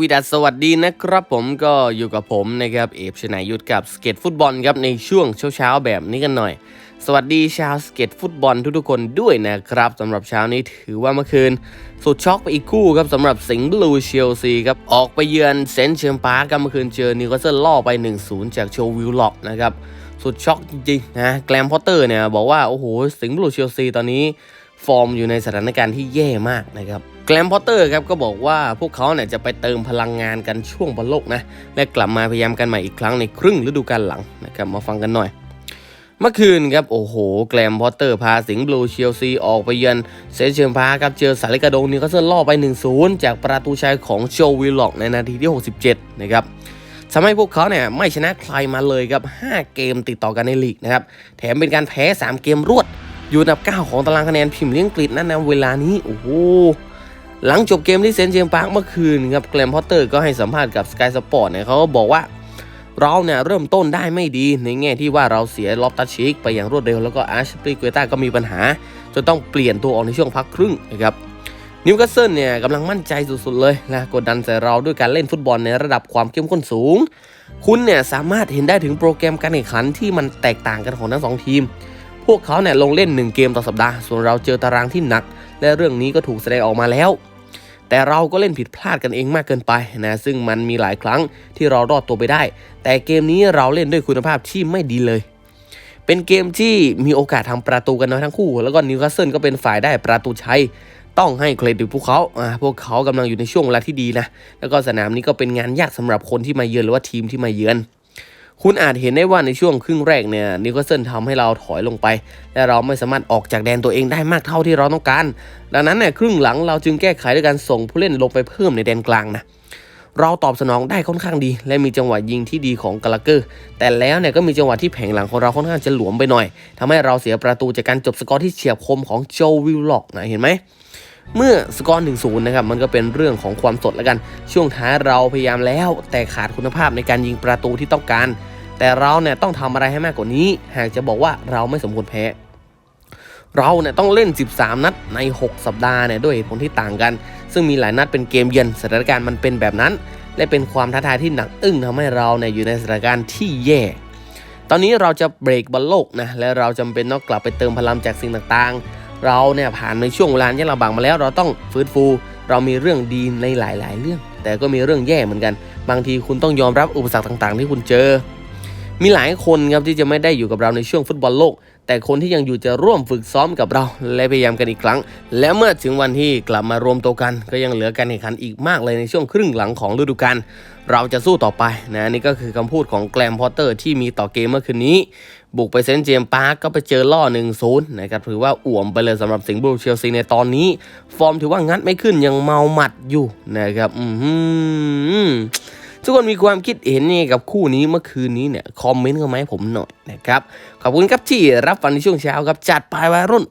วีดัสสวัสดีนะครับผมก็อยู่กับผมนะครับเอฟชนายุทธกับสเก็ตฟุตบอลครับในช่วงเช้าๆแบบนี้กันหน่อย สวัสดีชาวสเก็ตฟุตบอลทุกๆคนด้วยนะครับสำหรับเช้านี้ถือว่าเมื่อคืน สุดช็อกไปอีกคู่ครับสำหรับสิงห์บลูเชลซีครับออกไปเยือนเซนต์เชมปาร์กเมื่อคืนเจอนิวคาสเซิลล่อไป 1-0 จากโชวิลล็อกนะครับสุดช็อกจริงๆนะแกลมพอตเตอร์เนี่ยบอกว่าโอ้โหสิงห์บลูเชลซีตอนนี้ ฟอร์มอยู่ในสถานการณ์ที่แย่มากนะครับแกลมพอตเตอร์ครับก็บอกว่าพวกเขาเนี่ยจะไปเติมพลังงานกันช่วงบอลโลกนะและกลับมาพยายามกันใหม่อีกครั้งในครึ่งฤดูกาลหลังนะครับมาฟังกันหน่อยเมื่อคืนครับ โอ้โห แกลมพอตเตอร์พาสิงห์บลูเชลซีออกไปเยือนเซนต์เชมพาครับเจอสาริกาโดงนิวคาเซิลล่อไป 1-0 จากประตูชัยของโจวิลล็อกในนาทีที่ 67 นะครับทำให้พวกเขาเนี่ยไม่ชนะใครมาเลยครับ 5 เกมติดต่อกันในลีกนะครับ แถมเป็นการแพ้ 3 เกมรวด อยู่อันดับ 9 ของตารางคะแนนพิมพ์เลี้ยงกฤษนั่นนะเวลานี้ โอ้โห หลังจบเกมที่เซนเจมส์ปาร์คเมื่อคืนครับแกลมพอตเตอร์ก็ให้สัมภาษณ์กับ Sky Sport เนี่ยเขาก็บอกว่าเราเนี่ยเริ่มต้นได้ไม่ดีในแง่ที่ว่าเราเสียล็อบตัชชิกไปอย่างรวดเร็วแล้วก็อาร์ชปรีเกต้าก็มีปัญหา จนต้องเปลี่ยนตัวออกในช่วงพักครึ่งนะครับนิวคาสเซิลเนี่ยกำลังมั่นใจสุดๆเลยนะกดดันใส่เราด้วยการเล่นฟุตบอลในระดับความเข้มข้นสูง คุณเนี่ยสามารถเห็นได้ถึงโปรแกรมการแข่งขันที่มันแตกต่างกันของทั้งสองทีม พวกเขาเนี่ยลงเล่น 1 เกมต่อสัปดาห์ ส่วนเราเจอตารางที่หนัก และเรื่องนี้ก็ถูกแสดงออกมาแล้ว แต่เราก็เล่นผิดพลาดกันเองมากเกินไปนะซึ่งมันมีหลายครั้งที่เรารอดตัวไปได้ แต่เกมนี้เราเล่นด้วยคุณภาพที่ไม่ดีเลย เป็นเกมที่มีโอกาสทำประตูกันน้อยทั้งคู่ แล้วก็นิวคาสเซิลก็เป็นฝ่ายได้ประตูชัยต้องให้เครดิตพวกเขาอ่าพวกเขากำลังอยู่ในช่วงเวลาที่ดีนะ แล้วก็สนามนี้ก็เป็นงานยากสำหรับคนที่มาเยือนหรือว่าทีมที่มาเยือน คุณอาจเห็นได้ว่าในช่วงครึ่งแรกเนี่ยนิวคาสเซิลทำให้เราถอยลงไป และเราไม่สามารถออกจากแดนตัวเองได้มากเท่าที่เราต้องการ ดังนั้นเนี่ยครึ่งหลังเราจึงแก้ไขด้วยการส่งผู้เล่นลงไปเพิ่มในแดนกลางนะเราตอบสนองได้ค่อนข้างดี และมีจังหวะยิงที่ดีของกาลาเกอร์ แต่แล้วเนี่ยก็มีจังหวะที่แผงหลังของเราค่อนข้างจะหลวมไปหน่อยทำให้เราเสียประตูจากการจบสกอร์ที่เฉียบคมของโจวิลล็อกนะเห็นไหม เมื่อสกอร์1 0นย์นะครับมันก็เป็นเรื่องของความสดแล้วกัน ช่วงท้ายเราพยายามแล้ว แต่ขาดคุณภาพในการยิงประตูที่ต้องการ แต่เราเนี่ยต้องทำอะไรให้มากกว่านี้ หากจะบอกว่าเราไม่สมควรแพ้ เราเนี่ยต้องเล่น 13 นัดใน 6 สัปดาห์เนี่ยด้วยเหตุผลที่ต่างกัน ซึ่งมีหลายนัดเป็นเกมเยือนสถานการณ์มันเป็นแบบนั้น และเป็นความท้าทายที่หนักอึ้งทำให้เราเนี่ยอยู่ในสถานการณ์ที่แย่ตอนนี้เราจะเบรกบอลโลกนะและเราจำเป็นต้องกลับไปเติมพลังจากสิ่งต่างๆ เราเนี่ยผ่านในช่วงเวลาที่ลำบากมาแล้ว เราต้องฟื้นฟู เรามีเรื่องดีในหลาย ๆ เรื่อง แต่ก็มีเรื่องแย่เหมือนกัน บางทีคุณต้องยอมรับอุปสรรคต่าง ๆ ที่คุณเจอ มีหลายคนครับที่จะไม่ได้อยู่กับเราในช่วงฟุตบอลโลก แต่คนที่ยังอยู่จะร่วมฝึกซ้อมกับเรา และพยายามกันอีกครั้ง และเมื่อถึงวันที่กลับมารวมตัวกัน ก็ยังเหลือการแข่งขันอีกมากเลยในช่วงครึ่งหลังของฤดูกาลเราจะสู้ต่อไปนะนี่ก็คือคำพูดของแกลมพอตเตอร์ที่มีต่อเกมเมื่อคืนนี้ บุกไปเซนต์เจมส์ปาร์กก็ไปเจอล่อ1นศูนย์นะครับถือว่าอ่วมไปเลยสำหรับสิงห์บลูเชลซีในตอนนี้ ฟอร์มถือว่างัดไม่ขึ้นยังเมาหมัดอยู่นะครับอือหือ ทุกคนมีความคิดเห็นยังไงกับคู่นี้เมื่อคืนนี้เนี่ยคอมเมนต์กันมาให้ผมหน่อยนะครับ ขอบคุณครับที่รับฟังในช่วงเช้าครับจัดไปวัยรุ่น